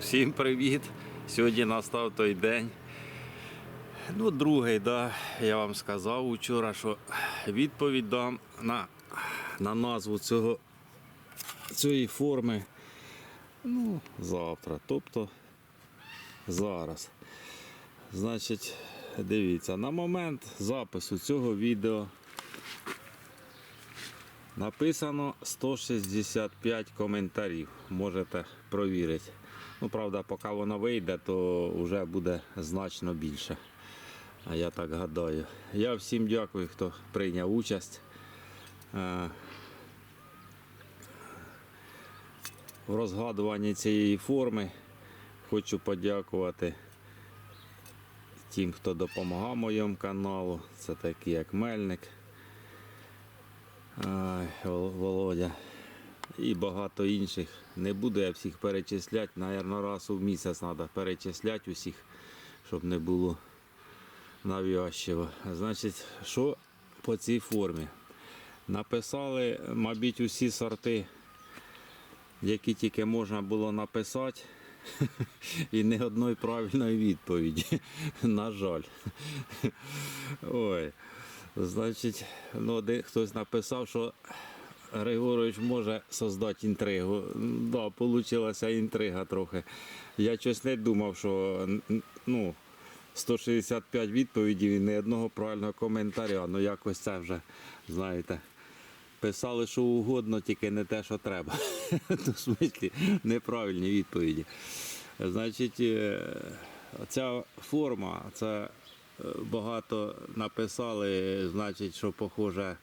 Всім привіт! Сьогодні настав той день. Ну, другий, да, я вам сказав вчора, що відповідь дам на, на назву цього, цієї форми. Ну, завтра, тобто зараз. Значить, дивіться, на момент запису цього відео Написано 165 коментарів. Можете провірити. Ну, правда, поки воно вийде, то вже буде значно більше. А я так гадаю. Я всім дякую, хто прийняв участь. Е, В розгадуванні цієї форми хочу подякувати тим, хто допомагав моєму каналу. Це такі як Мельник. Володя. І багато інших. Не буду я всіх перечисляти. Наверно, раз у місяць треба перечисляти усіх, щоб не було навязчиво. Значить, що по цій формі? Написали, мабуть, усі сорти, які тільки можна було написати. І не одної правильної відповіді. На жаль. Ой. Значить, ну, де хтось написав, що Григорович може создати інтригу. Да, вийшла інтрига трохи. Я щось не думав, що ну, 165 відповідей і ні одного правильного коментаря. Ну якось це вже, знаєте. Писали, що угодно, тільки не те, що треба. Ну, в смислі, неправильні відповіді. Значить, е, ця форма, це е, багато написали, значить, що похоже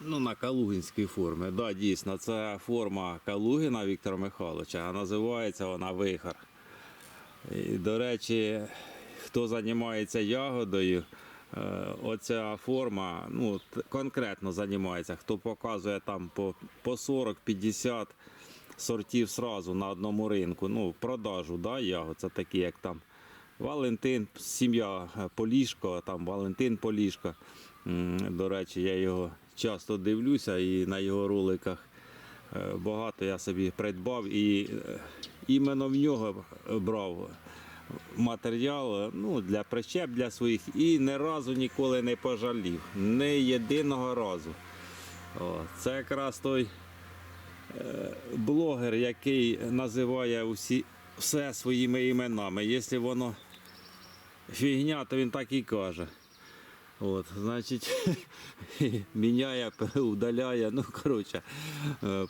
ну, на калугінські форми. Да, дійсно, це форма Калугіна Віктора Михайловича, а називається вона вихор. І, до речі, хто займається ягодою, е, оця форма ну, конкретно займається, хто показує там по, по 40-50 сортів сразу на одному ринку, ну, продажу да, ягод, це такі, як там Валентин, сім'я Полішко, там Валентин Полішко. До речі, я його часто дивлюся і на його роликах е, багато я собі придбав і е, іменно в нього брав матеріал ну, для прищеп для своїх і ні разу ніколи не пожалів. Ні єдиного разу. О, це якраз той е, блогер, який називає усі, все своїми іменами. Якщо воно фігня, то він так і каже. От, значить, міняє, удаляє, ну, коротше, е,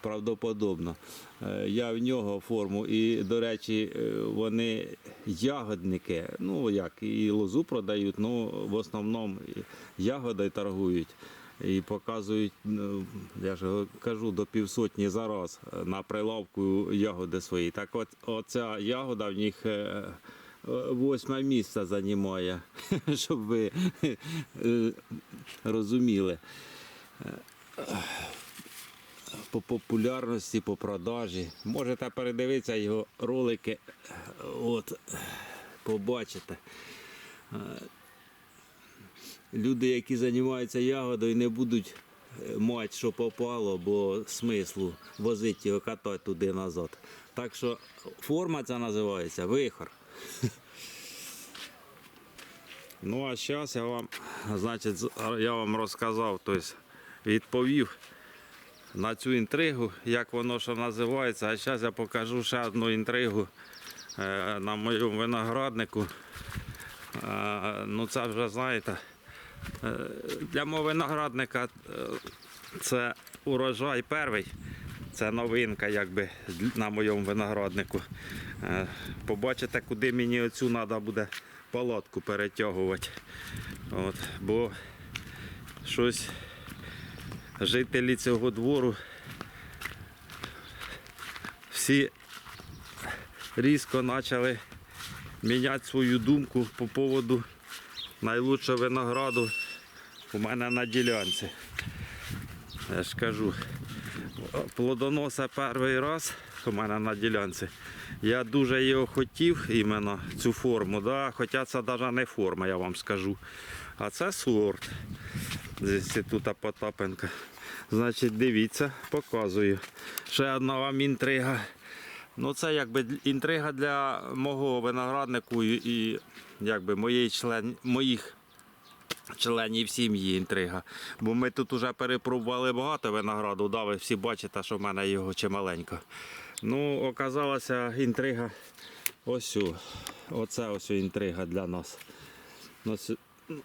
правдоподобно. Е, Я в нього форму, і, до речі, е, вони ягодники, ну як, і лозу продають, ну в основному ягоди торгують. І показують, ну, я ж кажу, до півсотні за раз на прилавку ягоди свої. Так от оця ягода в них восьме місце займає, щоб ви е, розуміли. По популярності, по продажі. Можете передивитися його ролики, от, побачите. Е, Люди, які займаються ягодою, не будуть е, мати, що попало, бо смислу возити його катати туди назад. Так що форма ця називається вихор. Ну а зараз я вам, значить, я вам розказав, тобто відповів на цю інтригу, як воно що називається. А зараз я покажу ще одну інтригу е, на моєму винограднику. Е, Ну це вже знаєте. Е, Для мого виноградника це урожай перший. Це новинка якби на моєму винограднику. Е, Побачите, куди мені оцю треба буде палатку перетягувати. От, бо щось жителі цього двору всі різко почали міняти свою думку по поводу найлучшого винограду у мене на ділянці. Я ж кажу, плодоноса перший раз у мене на ділянці. Я дуже його хотів, іменно цю форму, да? хоча це навіть не форма, я вам скажу. А це сорт з інститута Потапенка. Значить, дивіться, показую. Ще одна вам інтрига. Ну, це якби інтрига для мого винограднику і, і якби моєї член, моїх членів сім'ї інтрига. Бо ми тут вже перепробували багато винограду, да, ви всі бачите, що в мене його чималенько. Ну, оказалася інтрига ось. о. Оце ось інтрига для нас. Ну, ось,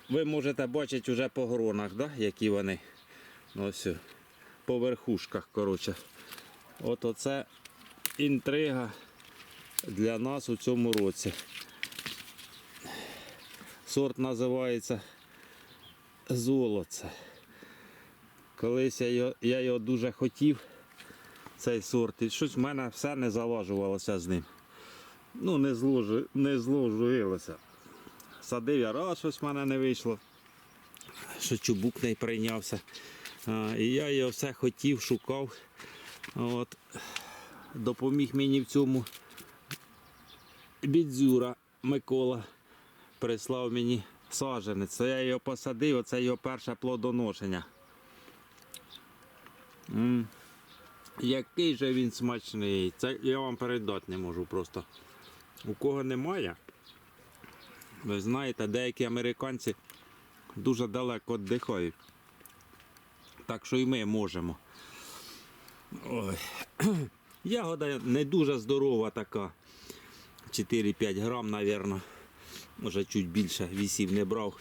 ви можете бачити вже по гронах, да, які вони. Ось о, по верхушках, коротше. От оце інтрига для нас у цьому році. Сорт називається золоце. Колись я його, я його дуже хотів, цей сорт, і щось в мене все не залажувалося з ним. Ну, не, зложи, не зложилося. Садив я раз, щось в мене не вийшло. Що чубук не прийнявся. А, і я його все хотів, шукав. От. Допоміг мені в цьому бідзюра Микола прислав мені саджанець. Це я його посадив, оце його перше плодоношення. м Який же він смачний. Це я вам передати не можу просто. У кого немає, ви знаєте, деякі американці дуже далеко віддихають. Так що і ми можемо. Ой. Ягода не дуже здорова така. 4-5 грам, мабуть. Може чуть більше, вісів не брав.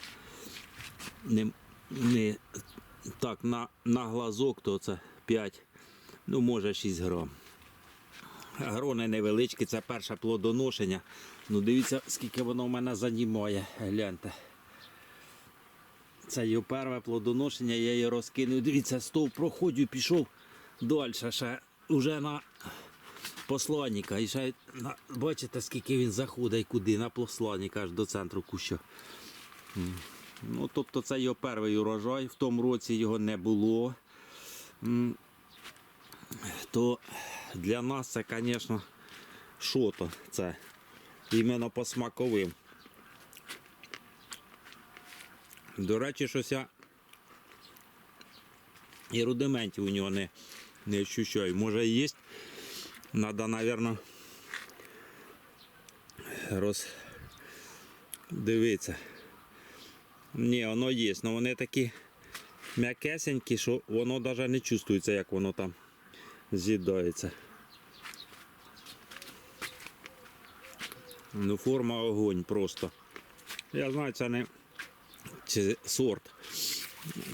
Не, не так на, на глазок, то це 5, ну може 6 грам. Грони невеличкі, це перше плодоношення. Ну дивіться, скільки воно в мене занімає. Гляньте. Це його перше плодоношення, я її розкинув. Дивіться, стовп проходжу, пішов далі. Ще вже на посланника. І ще бачите, скільки він заходить куди, на посланника аж до центру куща. Ну, тобто це його перший урожай, в тому році його не було. То для нас це, звісно, що то це. Іменно по смаковим. До речі, щось я і рудиментів у нього не, не ощущаю. Може і є. Надо, наверное, роздивитися. Ні, воно є, але вони такі м'якесенькі, що воно навіть не чувствується, як воно там з'їдається. Ну, форма огонь просто. Я знаю, це не чи сорт.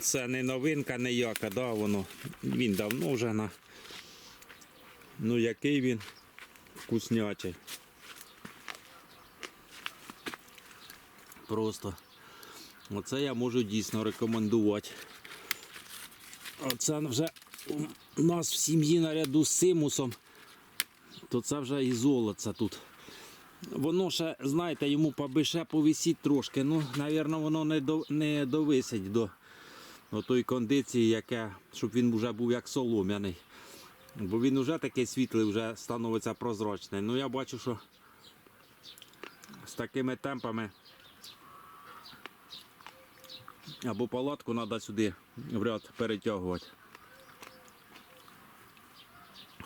Це не новинка ніяка, да, воно. Він давно вже на. Ну який він вкуснячий. Просто. Оце я можу дійсно рекомендувати. Оце вже у нас в сім'ї наряду з симусом, то це вже і золоце тут. Воно ще, знаєте, йому поби ще повисіть трошки. Ну, напевно, воно не, до, не довисить до, до тої кондиції, яке, щоб він вже був як солом'яний. Бо він вже такий світлий, вже становиться прозрачний. Ну я бачу, що з такими темпами або палатку треба сюди в ряд перетягувати.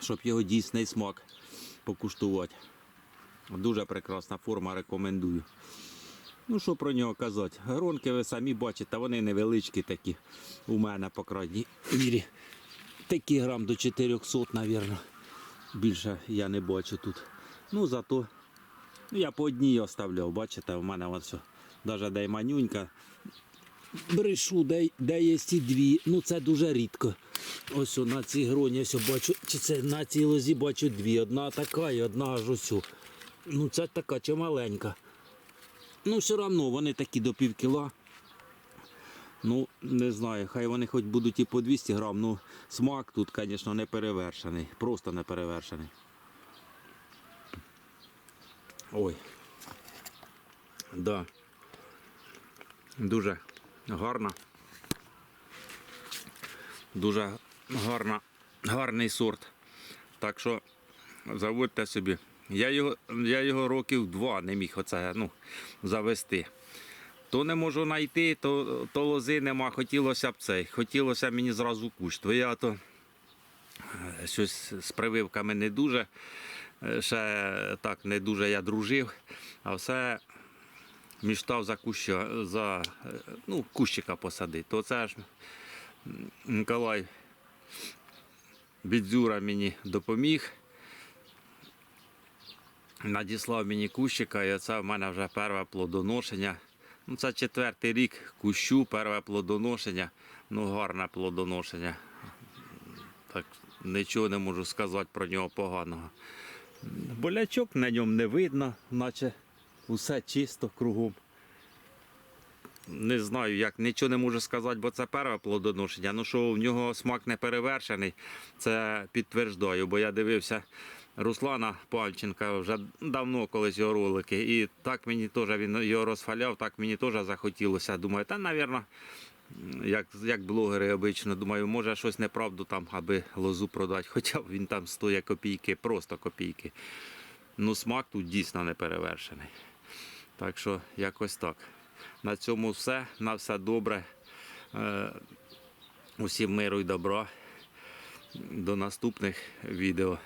Щоб його дійсний смак покуштувати. Дуже прекрасна форма, рекомендую. Ну, що про нього казати? Гронки ви самі бачите, вони невеличкі такі. У мене, по крайній мірі. Такі грам до 400, мабуть. Більше я не бачу тут. Ну, зато я по одній оставляв, бачите, у мене ось все. Навіть де манюнька. Брешу, де, де є ці дві. Ну це дуже рідко. Ось на цій гроні ось бачу, чи це на цій лозі бачу дві. Одна така і одна аж ось. Ну це така чи маленька. Ну, все одно вони такі до пів кіла. Ну, не знаю, хай вони хоч будуть і по 200 грам, ну смак тут, звісно, не перевершений. Просто не перевершений. Ой. Да. Дуже гарна. Дуже гарна, гарний сорт. Так що заводьте собі. Я його, я його років два не міг оце, ну, завести. То не можу знайти, то, то лози нема. Хотілося б цей. Хотілося мені зразу кущ. То я то е, щось з прививками не дуже. е, ще так не дуже я дружив, а все міштав за куща, за е, ну, кущика посадити. То це ж Миколай Бідзюра мені допоміг. Надіслав мені кущика, і це в мене вже перше плодоношення. Ну, це четвертий рік кущу, перше плодоношення. Ну, гарне плодоношення. Так нічого не можу сказати про нього поганого. Болячок на ньому не видно, наче усе чисто кругом. Не знаю, як нічого не можу сказати, бо це перше плодоношення. Ну що в нього смак не перевершений, це підтверждаю, бо я дивився Руслана Пальченка вже давно колись його ролики. І так мені теж він його розхваляв, так мені теж захотілося. Думаю, та, мабуть, як, як блогери обично, думаю, може щось неправду там, аби лозу продати. Хоча він там стоїть копійки, просто копійки. Ну, смак тут дійсно не перевершений. Так що якось так. На цьому все. На все добре. Е, Усім миру і добра. До наступних відео.